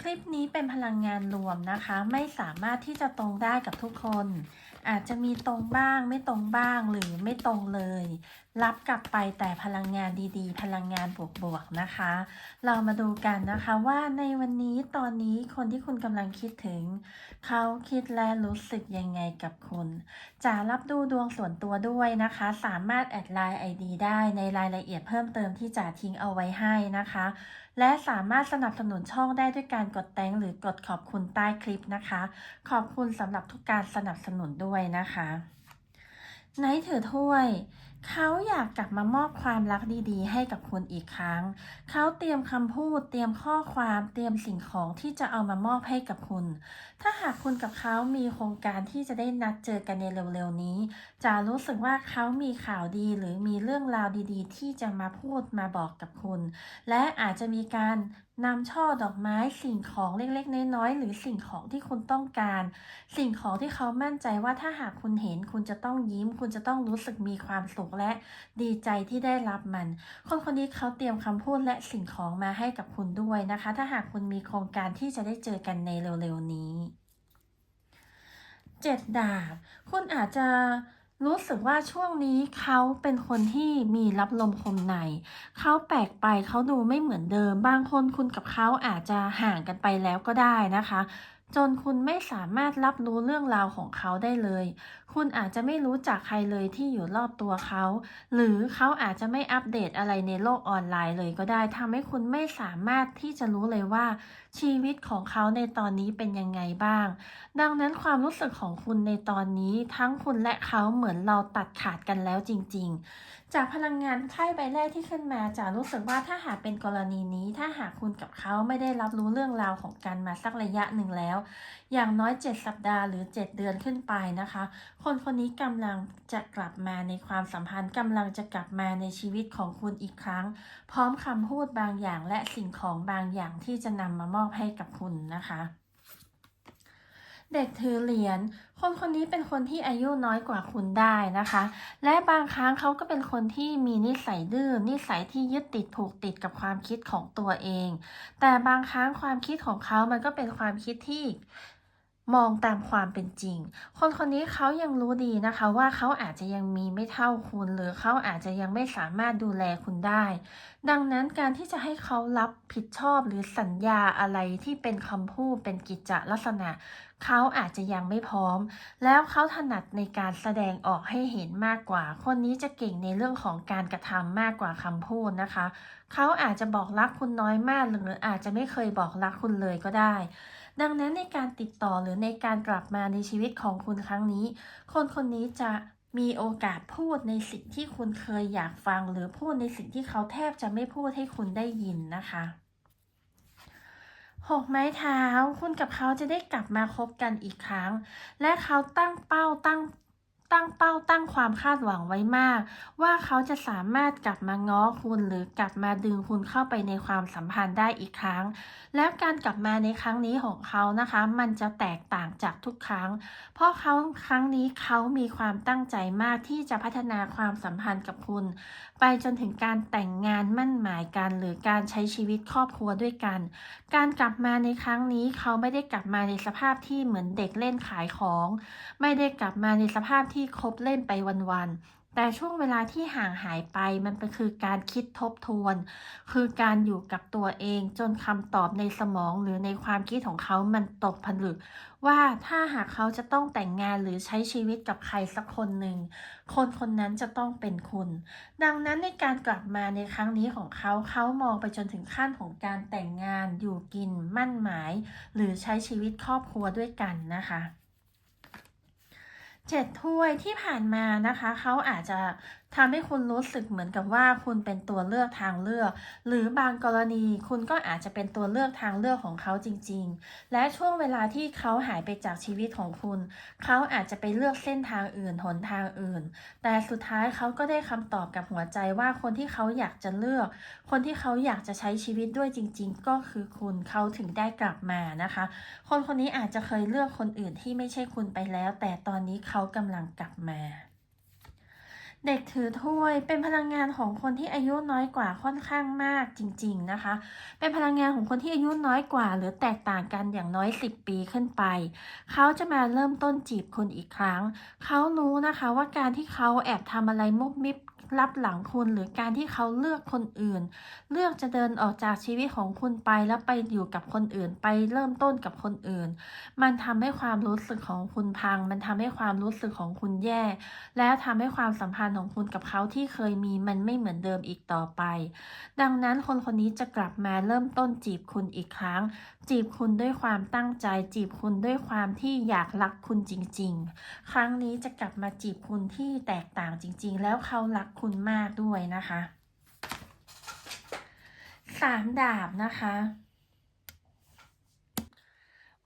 คลิปนี้เป็นพลังงานรวมนะคะ ไม่สามารถที่จะตรงได้กับทุกคน อาจจะมีตรงบ้างไม่ตรงบ้างหรือไม่ตรงเลย รับกลับไปแต่พลังงานดีๆ พลังงานบวกๆนะคะ เรามาดูกันนะคะว่าในวันนี้ตอนนี้คนที่คุณกำลังคิดถึง เขาคิดและรู้สึกยังไงกับคุณจะรับดูดวงส่วนตัวด้วยนะคะ สามารถแอดไลน์ ID ได้ในรายละเอียดเพิ่มเติมที่จะทิ้งเอาไว้ให้นะคะ และสามารถสนับสนุนช่องได้ด้วยการกดแตงหรือกดขอบคุณใต้คลิปนะคะ ขอบคุณสำหรับทุกการสนับสนุนด้วยนะคะ ไนท์ถือถ้วย เขาอยากกลับมามอบความรักดีๆ ให้กับคุณอีกครั้ง เขาเตรียมคำพูด เตรียมข้อความ เตรียมสิ่งของที่จะเอามามอบให้กับคุณ ถ้าหากคุณกับเขามีโครงการที่จะได้นัดเจอกันในเร็วๆนี้ จะรู้สึกว่าเขามีข่าวดีหรือมีเรื่องราวดีๆ ที่จะมาพูดมาบอกกับคุณ และอาจจะมีการ นำช่อดอกไม้สิ่งของเล็กๆ น้อยๆ หรือสิ่งของที่คุณต้องการ สิ่งของที่เขามั่นใจว่าถ้าหากคุณเห็นคุณจะต้องยิ้ม คุณจะต้องรู้สึกมีความสุขและดีใจที่ได้รับมัน คนคนนี้เขาเตรียมคำพูดและสิ่งของมาให้กับคุณด้วยนะคะ ถ้าหากคุณมีโครงการที่จะได้เจอกันในเร็วๆนี้เจ็ดดาบคุณอาจจะ รู้สึกว่าช่วงนี้เขาเป็นคนที่มีรับลมคมใน เขาแปลกไปเขาดูไม่เหมือนเดิม บางคนคุณกับเขาอาจจะห่างกันไปแล้วก็ได้นะคะ จนคุณไม่สามารถรับรู้เรื่องราวของเขาได้เลย คุณอาจจะไม่รู้จักใครเลยที่อยู่รอบตัวเขา หรือเขาอาจจะไม่อัปเดตอะไรในโลกออนไลน์เลยก็ได้ทำให้คุณไม่สามารถที่จะรู้เลยว่า ชีวิตของเขาในตอนนี้เป็นยังไงบ้าง ดังนั้นความรู้สึกของคุณในตอนนี้ทั้งคุณและเขาเหมือนเราตัดขาดกันแล้วจริง ๆจากพลังงานไพ่ใบแรกที่ขึ้นมาจะรู้สึกว่าถ้าหากเป็นกรณีนี้ ถ้าหากคุณกับเขาไม่ได้รับรู้เรื่องราวของกันมาสักระยะหนึ่งแล้ว อย่างน้อย 7 สัปดาห์หรือ 7 เดือนขึ้นไปนะคะ คนคนนี้กำลังจะกลับมาในความสัมพันธ์กำลังจะกลับมาในชีวิตของคุณอีกครั้ง พร้อมคำพูดบางอย่างและสิ่งของบางอย่างที่จะนำมามอบให้กับคุณนะคะ เด็กถือเหรียญ คนคนนี้เป็นคนที่อายุน้อยกว่าคุณได้นะคะ และบางครั้งเขาก็เป็นคนที่มีนิสัยดื้อ นิสัยที่ยึดติดผูกติดกับความคิดของตัวเอง แต่บางครั้งความคิดของเขามันก็เป็นความคิดที่มองตามความเป็นจริง คนคนนี้เขายังรู้ดีนะคะ ว่าเขาอาจจะยังมีไม่เท่าคุณ หรือเขาอาจจะยังไม่สามารถดูแลคุณได้ ดังนั้นการที่จะให้เขารับผิดชอบหรือสัญญาอะไรที่เป็นคำพูดเป็นกิจจลักษณะ เขาอาจจะยังไม่พร้อม แล้วเขาถนัดในการแสดงออกให้เห็นมากกว่า คนนี้จะเก่งในเรื่องของการกระทำมากกว่าคำพูดนะคะ เขาอาจจะบอกรักคุณน้อยมากหรืออาจจะไม่เคยบอกรักคุณเลยก็ได้ ดังนั้นในการติดต่อหรือในการกลับมาในชีวิตของคุณครั้งนี้ คนคนนี้จะมีโอกาสพูดในสิ่งที่คุณเคยอยากฟัง หรือพูดในสิ่งที่เขาแทบจะไม่พูดให้คุณได้ยินนะคะ หกไม้เท้า คุณกับเขาจะได้กลับมาคบกันอีกครั้ง และเขาตั้งเป้าตั้ง ตั้งเป้าตั้งความคาดหวังไว้มาก ว่าเขาจะสามารถกลับมาง้อคุณหรือกลับมาดึงคุณเข้าไปในความสัมพันธ์ได้อีกครั้ง แล้วการกลับมาในครั้งนี้ของเขานะคะ มันจะแตกต่างจากทุกครั้ง เพราะเขาครั้งนี้เขามีความตั้งใจมากที่จะพัฒนาความสัมพันธ์กับคุณ ไปจนถึงการแต่งงานมั่นหมายกัน หรือการใช้ชีวิตครอบครัวด้วยกัน การกลับมาในครั้งนี้เขาไม่ได้กลับมาในสภาพที่เหมือนเด็กเล่นขายของ ไม่ได้กลับมาในสภาพที่คบเล่นไปวันๆ แต่ช่วงเวลาที่ห่างหายไปมันเป็นคือการคิดทบทวน คือการอยู่กับตัวเองจนคำตอบในสมองหรือในความคิดของเขามันตกผลึก ว่าถ้าหากเขาจะต้องแต่งงานหรือใช้ชีวิตกับใครสักคนหนึ่ง คนคนนั้นจะต้องเป็นคุณ ดังนั้นในการกลับมาในครั้งนี้ของเขาเขามองไปจนถึงขั้นของการแต่งงานอยู่กินมั่นหมาย หรือใช้ชีวิตครอบครัวด้วยกันนะคะ เจ็ดถ้วยที่ผ่านมานะคะเขาอาจจะ ทำให้คุณรู้สึกเหมือนกับว่าคุณเป็นตัวเลือกทางเลือก หรือบางกรณีคุณก็อาจจะเป็นตัวเลือกทางเลือกของเขาจริง ๆ และช่วงเวลาที่เขาหายไปจากชีวิตของคุณ เขาอาจจะไปเลือกเส้นทางอื่นหนทางอื่น แต่สุดท้ายเขาก็ได้คำตอบกับหัวใจว่าคนที่เขาอยากจะเลือก คนที่เขาอยากจะใช้ชีวิตด้วยจริง ๆ ก็คือคุณเขาถึงได้กลับมานะคะ คนคนนี้อาจจะเคยเลือกคนอื่นที่ไม่ใช่คุณไปแล้ว แต่ตอนนี้เขากำลังกลับมา เด็กถือถ้วยเป็นพลังงานของคนที่อายุน้อยกว่าค่อนข้างมากจริง ๆนะคะ เป็นพลังงานของคนที่อายุน้อยกว่า หรือแตกต่างกันอย่างน้อย 10 ปีขึ้นไป เขาจะมาเริ่มต้นจีบคุณอีกครั้ง เขารู้นะคะว่าการที่เขาแอบทำอะไรมุบมิบ รับหลังคุณ หรือการที่เขาเลือกคนอื่น เลือกจะเดินออกจากชีวิตของคุณไปแล้วไปอยู่กับคนอื่น ไปเริ่มต้นกับคนอื่น มันทำให้ความรู้สึกของคุณพัง มันทำให้ความรู้สึกของคุณแย่ และทำให้ความสัมพันธ์ของคุณกับเขาที่เคยมีมันไม่เหมือนเดิมอีกต่อไป ดังนั้นคนคนนี้จะกลับมาเริ่มต้นจีบคุณอีกครั้ง จีบคุณด้วยความตั้งใจ จีบคุณด้วยความที่อยากรักคุณจริง ๆ ครั้งนี้จะกลับมาจีบคุณที่แตกต่างจริง ๆ แล้วเขารักคุณมากด้วยนะคะสามดาบนะคะ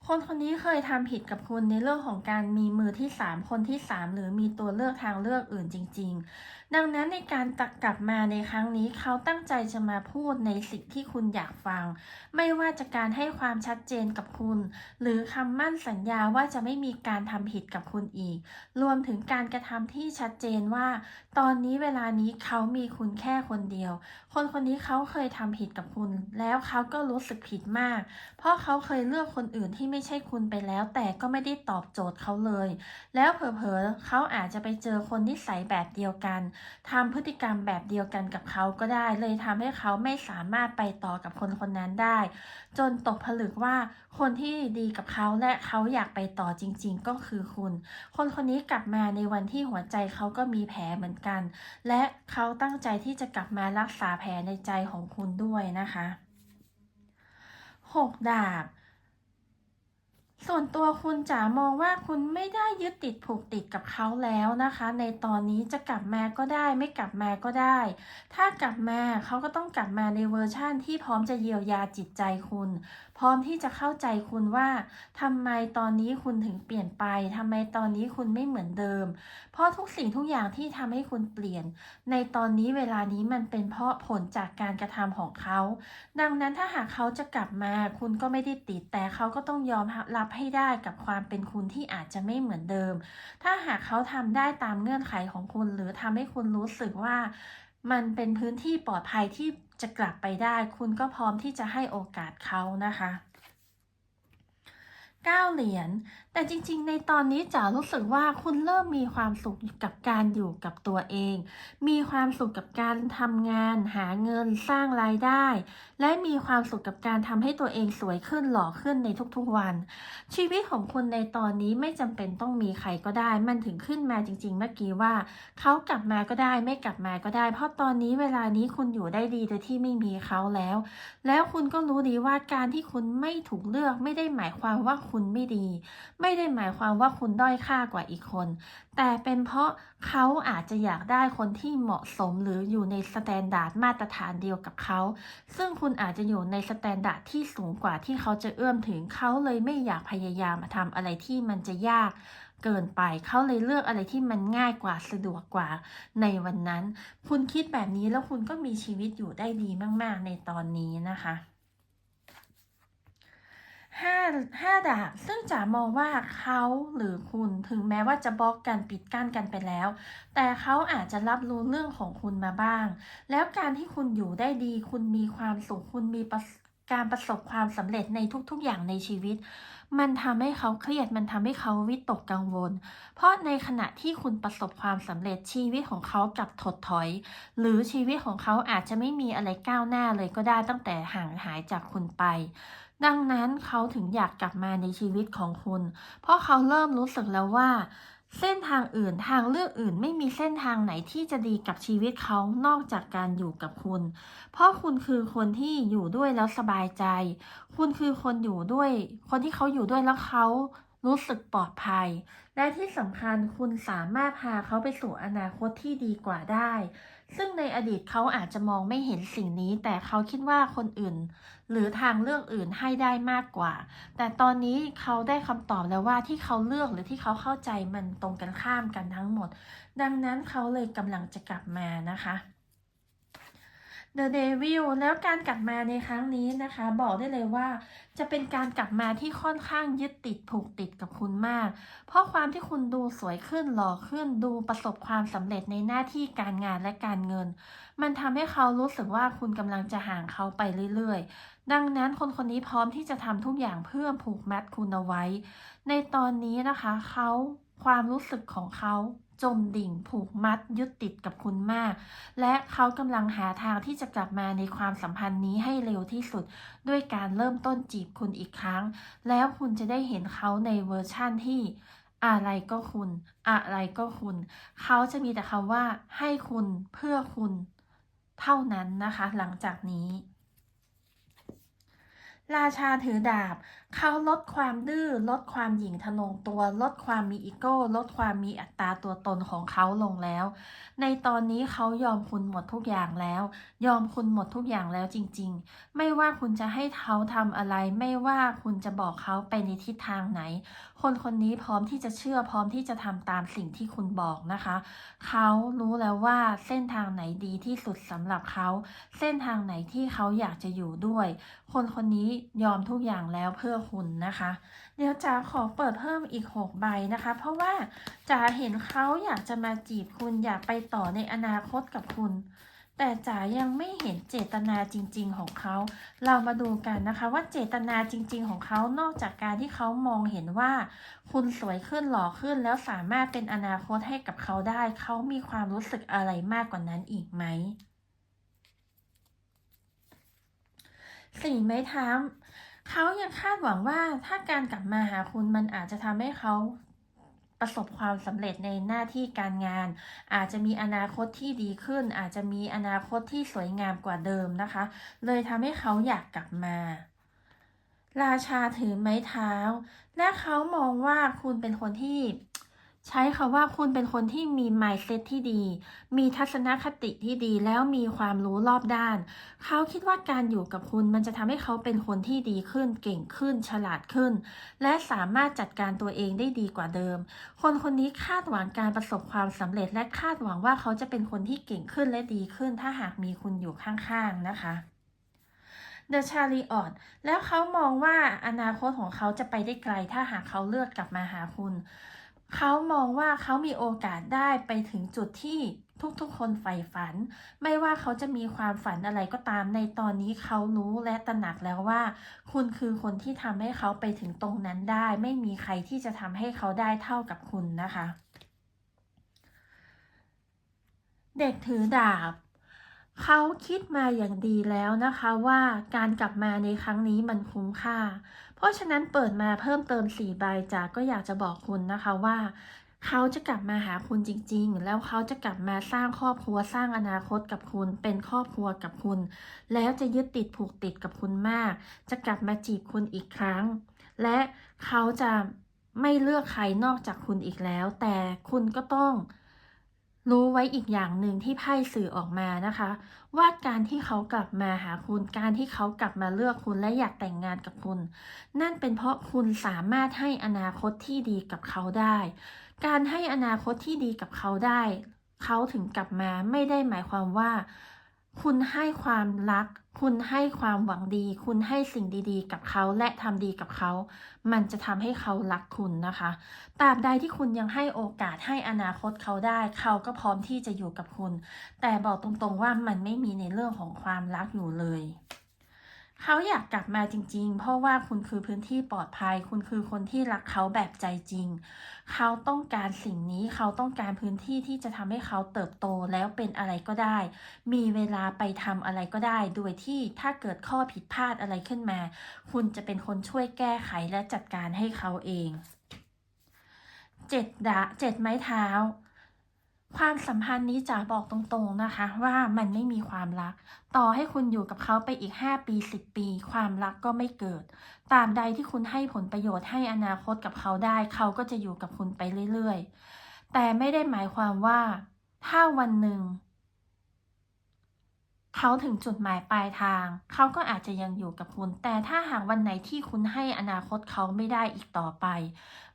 คนคนนี้เคยทำผิดกับคุณในเรื่องของการมีมือที่สามคนที่สามหรือมีตัวเลือกทางเลือกอื่นจริงๆ ดังนั้นในการตักกลับมาในครั้งนี้เขาตั้งใจจะมาพูดในสิ่งที่คุณอยากฟัง ไม่ว่าจะการให้ความชัดเจนกับคุณ หรือคำมั่นสัญญาว่าจะไม่มีการทำผิดกับคุณอีก รวมถึงการกระทำที่ชัดเจนว่า ตอนนี้เวลานี้เขามีคุณแค่คนเดียว คนคนนี้เขาเคยทำผิดกับคุณ แล้วเขาก็รู้สึกผิดมาก เพราะเขาเคยเลือกคนอื่นที่ไม่ใช่คุณไปแล้ว แต่ก็ไม่ได้ตอบโจทย์เขาเลย แล้วเผลอๆเขาอาจจะไปเจอคนนิสัยแบบเดียวกันทำพฤติกรรมแบบเดียวกันกับเขาก็ได้ เลยทำให้เขาไม่สามารถไปต่อกับคนคนนั้นได้ จนตกผลึกว่าคนที่ดีกับเขาและเขาอยากไปต่อจริง ๆ ก็คือคุณ คนคนนี้กลับมาในวันที่หัวใจเขาก็มีแผลเหมือนกัน และเขาตั้งใจที่จะกลับมารักษาแผลในใจของคุณด้วยนะคะหกดาบ ส่วนตัวคุณจ๋ามองว่าคุณไม่ได้ยึดติดผูกติดกับเขาแล้วนะคะ ในตอนนี้จะกลับมาก็ได้ไม่กลับมาก็ได้ ถ้ากลับมาเขาก็ต้องกลับมาในเวอร์ชั่นที่พร้อมจะเยียวยาจิตใจคุณ ร้อมที่จะเข้าใจคุณว่าทำไมตอนนี้คุณถึงเปลี่ยนไปทำไมตอนนี้คุณไม่เหมือนเดิม เพราะทุกสิ่งทุกอย่างที่ทำให้คุณเปลี่ยน ในตอนนี้เวลานี้มันเป็นเพราะผลจากการกระทำของเขา ดังนั้นถ้าหากเขาจะกลับมาคุณก็ไม่ได้ติดแต่เขาก็ต้องยอมรับให้ได้กับความเป็นคุณที่อาจจะไม่เหมือนเดิม ถ้าหากเขาทำได้ตามเงื่อนไขของคุณ หรือทำให้คุณรู้สึกว่ามันเป็นพื้นที่ปลอดภัยที่ จะกลับไปได้ คุณก็พร้อมที่จะให้โอกาสเขานะคะ 9 เหรียญแต่จริงๆ ในตอนนี้จ๋ารู้สึกว่าคุณเริ่มมีความสุขกับการอยู่กับตัวเอง มีความสุขกับการทำงาน หาเงินสร้างรายได้ และมีความสุขกับการทำให้ตัวเองสวยขึ้นหล่อขึ้นในทุกๆวัน ชีวิตของคุณในตอนนี้ไม่จำเป็นต้องมีใครก็ได้ มันถึงขึ้นมาจริง ๆ เมื่อกี้ว่าเขากลับมาก็ได้ไม่กลับมาก็ได้ เพราะตอนนี้เวลานี้คุณอยู่ได้ดีโดยที่ไม่มีเขาแล้ว แล้วคุณก็รู้ดีว่าการที่คุณไม่ถูกเลือกไม่ได้หมายความว่าคุณไม่ดีไม่ได้หมายความว่าคุณด้อยค่ากว่าอีกคน แต่เป็นเพราะเขาอาจจะอยากได้คนที่เหมาะสมหรืออยู่ในสแตนดาร์ดมาตรฐานเดียวกับเขา ซึ่งคุณอาจจะอยู่ในสแตนดาร์ดที่สูงกว่าที่เขาจะเอื้อมถึงเขาเลยไม่อยากพยายามมาทำอะไรที่มันจะยากเกินไปเขาเลยเลือกอะไรที่มันง่ายกว่าสะดวกกว่าในวันนั้น คุณคิดแบบนี้แล้วคุณก็มีชีวิตอยู่ได้ดีมาก ๆ ในตอนนี้นะคะ ห้าห้าดาบซึ่งจ๋ามองว่าเขาหรือคุณถึงแม้ว่าจะบล็อกกันปิดกั้นกันไปแล้ว แต่เขาอาจจะรับรู้เรื่องของคุณมาบ้าง แล้วการที่คุณอยู่ได้ดี คุณมีความสุขคุณมีประการประสบความสำเร็จในทุกๆอย่างในชีวิต มันทำให้เขาเครียด มันทำให้เขาวิตกกังวล เพราะในขณะที่คุณประสบความสำเร็จชีวิตของเขากลับถดถอย หรือชีวิตของเขาอาจจะไม่มีอะไรก้าวหน้าเลยก็ได้ตั้งแต่ห่างหายจากคุณไป ดังนั้นเขาถึงอยากกลับมาในชีวิตของคุณ เพราะเขาเริ่มรู้สึกแล้วว่า เส้นทางอื่นทางเลือกอื่นไม่มีเส้นทางไหนที่จะดีกับชีวิตเขานอกจากการอยู่กับคุณ เพราะคุณคือคนที่อยู่ด้วยแล้วสบายใจ คุณคือคนอยู่ด้วย คนที่เขาอยู่ด้วยแล้วเขารู้สึกปลอดภัย และที่สำคัญคุณสามารถพาเขาไปสู่อนาคตที่ดีกว่าได้ ซึ่งในอดีตเขาอาจจะมองไม่เห็นสิ่งนี้ แต่เขาคิดว่าคนอื่น หรือทางเลือกอื่นให้ได้มากกว่า แต่ตอนนี้เขาได้คำตอบแล้วว่าที่เขาเลือกหรือที่เขาเข้าใจมันตรงกันข้ามกันทั้งหมด ดังนั้นเขาเลยกำลังจะกลับมานะคะ The Devil แล้วการกลับมาในครั้งนี้นะคะ บอกได้เลยว่า จะเป็นการกลับมาที่ค่อนข้างยึดติดผูกติดกับคุณมาก เพราะความที่คุณดูสวยขึ้นหล่อขึ้นดูประสบความสำเร็จในหน้าที่การงานและการเงิน มันทำให้เขารู้สึกว่าคุณกำลังจะห่างเขาไปเรื่อยๆ ดังนั้นคนคนนี้พร้อมที่จะทำทุกอย่างเพื่อผูกมัดคุณเอาไว้ ในตอนนี้นะคะเขาความรู้สึกของเขา จมดิ่งผูกมัดยึดติดกับคุณมาก และเขากำลังหาทางที่จะกลับมาในความสัมพันธ์นี้ให้เร็วที่สุด ด้วยการเริ่มต้นจีบคุณอีกครั้ง แล้วคุณจะได้เห็นเขาในเวอร์ชั่นที่อะไรก็คุณ อะไรก็คุณ เขาจะมีแต่คำว่าให้คุณเพื่อคุณ เท่านั้นนะคะ หลังจากนี้ ราชาถือดาบ เขาลดความดื้อลดความหยิ่งทะนงตัว ลดความมีอีโก้ลดความมีอัตราตัวตนของเขาลงแล้ว ในตอนนี้เขายอมคุณหมดทุกอย่างแล้ว ยอมคุณหมดทุกอย่างแล้วจริง ๆ ไม่ว่าคุณจะให้เขาทำอะไร ไม่ว่าคุณจะบอกเขาไปในทิศทางไหน คนคนนี้พร้อมที่จะเชื่อพร้อมที่จะทำตามสิ่งที่คุณบอกนะคะ เขารู้แล้วว่าเส้นทางไหนดีที่สุดสำหรับเขา เส้นทางไหนที่เขาอยากจะอยู่ด้วย คนคนนี้ยอมทุกอย่างแล้วเพื่อคุณนะคะ เดี๋ยวจ๋าขอเปิดเพิ่มอีก 6 ใบนะคะ เพราะว่าจ๋าเห็นเขาอยากจะมาจีบคุณอยากไปต่อในอนาคตกับคุณ แต่จ๋ายังไม่เห็นเจตนาจริง ๆ ของเขา เรามาดูกันนะคะว่าเจตนาจริง ๆ ของเขานอกจากการที่เขามองเห็นว่า คุณสวยขึ้นหล่อขึ้นแล้วสามารถเป็นอนาคตให้กับเขาได้ เขามีความรู้สึกอะไรมากกว่านั้นอีกไหมสี่ไม้เท้า เขายังคาดหวังว่าถ้าการกลับมาหาคุณมันอาจจะทำให้เขาประสบความสำเร็จในหน้าที่การงาน อาจจะมีอนาคตที่ดีขึ้น อาจจะมีอนาคตที่สวยงามกว่าเดิมนะคะ เลยทำให้เขาอยากกลับมา ราชาถือไม้เท้า และเขามองว่าคุณเป็นคนที่ ใช้คำว่าคุณเป็นคนที่มี mindset ที่ดี มีทัศนคติที่ดี แล้วมีความรู้รอบด้าน เขาคิดว่าการอยู่กับคุณมันจะทำให้เขาเป็นคนที่ดีขึ้น เก่งขึ้น ฉลาดขึ้น และสามารถจัดการตัวเองได้ดีกว่าเดิม คนคนนี้คาดหวังการประสบความสำเร็จ และคาดหวังว่าเขาจะเป็นคนที่เก่งขึ้นและดีขึ้น ถ้าหากมีคุณอยู่ข้างๆนะคะเดอะชาลีออดแล้วเขามองว่าอนาคตของเขาจะไปได้ไกล ถ้าหากเขาเลือกกลับมาหาคุณ เขามองว่าเขามีโอกาสได้ไปถึงจุดที่ทุกๆ คนใฝ่ฝัน ไม่ว่าเขาจะมีความฝันอะไรก็ตาม ในตอนนี้เขารู้และตระหนักแล้วว่า คุณคือคนที่ทำให้เขาไปถึงตรงนั้นได้ ไม่มีใครที่จะทำให้เขาได้เท่ากับคุณนะคะ เด็กถือดาบเขาคิดมาอย่างดีแล้วนะคะว่าการกลับมาในครั้งนี้มันคุ้มค่า ราะฉะนั้นเปิดมาเพิ่มเติมสี่ใบจากก็อยากจะบอกคุณนะคะว่า เขาจะกลับมาหาคุณจริง ๆ แล้วเขาจะกลับมาสร้างครอบครัวสร้างอนาคตกับคุณ เป็นครอบครัวกับคุณ แล้วจะยึดติดผูกติดกับคุณมาก จะกลับมาจีบคุณอีกครั้ง และเขาจะไม่เลือกใครนอกจากคุณอีกแล้ว แต่คุณก็ต้อง รู้ไว้อีกอย่างหนึ่งที่ไพ่สื่อออกมานะคะ ว่าการที่เขากลับมาหาคุณ การที่เขากลับมาเลือกคุณและอยากแต่งงานกับคุณ นั่นเป็นเพราะคุณสามารถให้อนาคตที่ดีกับเขาได้ การให้อนาคตที่ดีกับเขาได้ เขาถึงกลับมาไม่ได้หมายความว่า คุณให้ความรัก คุณให้ความหวังดี คุณให้สิ่งดีๆ กับเขาและทำดีกับเขา มันจะทำให้เขารักคุณนะคะตราบใดที่คุณยังให้โอกาสให้อนาคตเขาได้ เขาก็พร้อมที่จะอยู่กับคุณ แต่บอกตรงๆว่ามันไม่มีในเรื่องของความรักอยู่เลย เขาอยากกลับมาจริง ๆ เพราะว่าคุณคือพื้นที่ปลอดภัย คุณคือคนที่รักเขาแบบใจจริง เขาต้องการสิ่งนี้เขาต้องการพื้นที่ที่จะทำให้เขาเติบโตแล้วเป็นอะไรก็ได้ มีเวลาไปทำอะไรก็ได้ โดยที่ถ้าเกิดข้อผิดพลาดอะไรขึ้นมา คุณจะเป็นคนช่วยแก้ไขและจัดการให้เขาเอง เจ็ดดาเจ็ดไม้เท้า ความสัมพันธ์นี้จ๋าบอกตรงๆนะคะ ว่ามันไม่มีความรัก ต่อให้คุณอยู่กับเขาไปอีก 5 ปี 10 ปี ความรักก็ไม่เกิดตามใดที่คุณให้ผลประโยชน์ให้อนาคตกับเขาได้ เขาก็จะอยู่กับคุณไปเรื่อยๆ แต่ไม่ได้หมายความว่า ถ้าวันหนึ่ง เขาถึงจุดหมายปลายทาง เขาก็อาจจะยังอยู่กับคุณ แต่ถ้าหากวันไหนที่คุณให้อนาคตเขาไม่ได้อีกต่อไป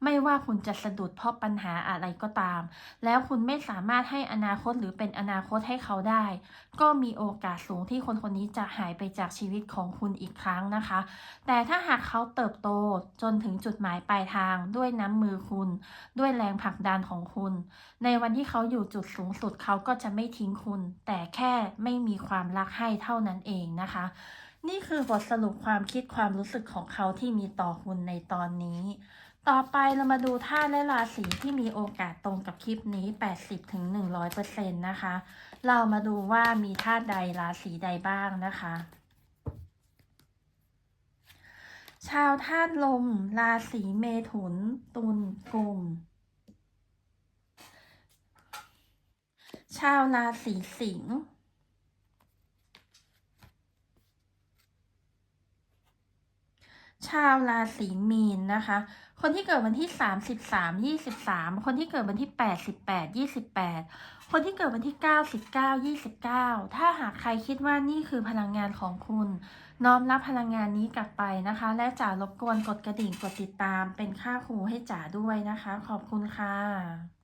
ไม่ว่าคุณจะสะดุดเพราะปัญหาอะไรก็ตาม แล้วคุณไม่สามารถให้อนาคตหรือเป็นอนาคตให้เขาได้ ก็มีโอกาสสูงที่คนคนนี้จะหายไปจากชีวิตของคุณอีกครั้งนะคะ แต่ถ้าหากเขาเติบโตจนถึงจุดหมายปลายทาง ด้วยน้ำมือคุณ ด้วยแรงผลักดันของคุณ ในวันที่เขาอยู่จุดสูงสุดเขาก็จะไม่ทิ้งคุณ แต่แค่ไม่มีความรักให้เท่านั้นเองนะคะ นี่คือบทสรุปความคิดความรู้สึกของเขาที่มีต่อคุณในตอนนี้ ต่อไปเรามาดูธาตุและราศีที่มีโอกาสตรงกับคลิปนี้ 80-100%นะคะ เรามาดูว่ามีธาตุใดราศีใดบ้างนะคะชาวธาตุลม ราศีเมถุน ตุลกุม ชาวราศีสิงห์ ชาวราศีมีนนะคะ คนที่เกิดวันที่ 33 23 คนที่เกิดวันที่88 28 คนที่เกิดวันที่99 29 ถ้าหากใครคิดว่านี่คือพลังงานของคุณ น้อมรับพลังงานนี้กลับไปนะคะ และจ๋ารบกวนกดกระดิ่งกดติดตามเป็นค่าครูให้จ๋าด้วยนะคะ ขอบคุณค่ะ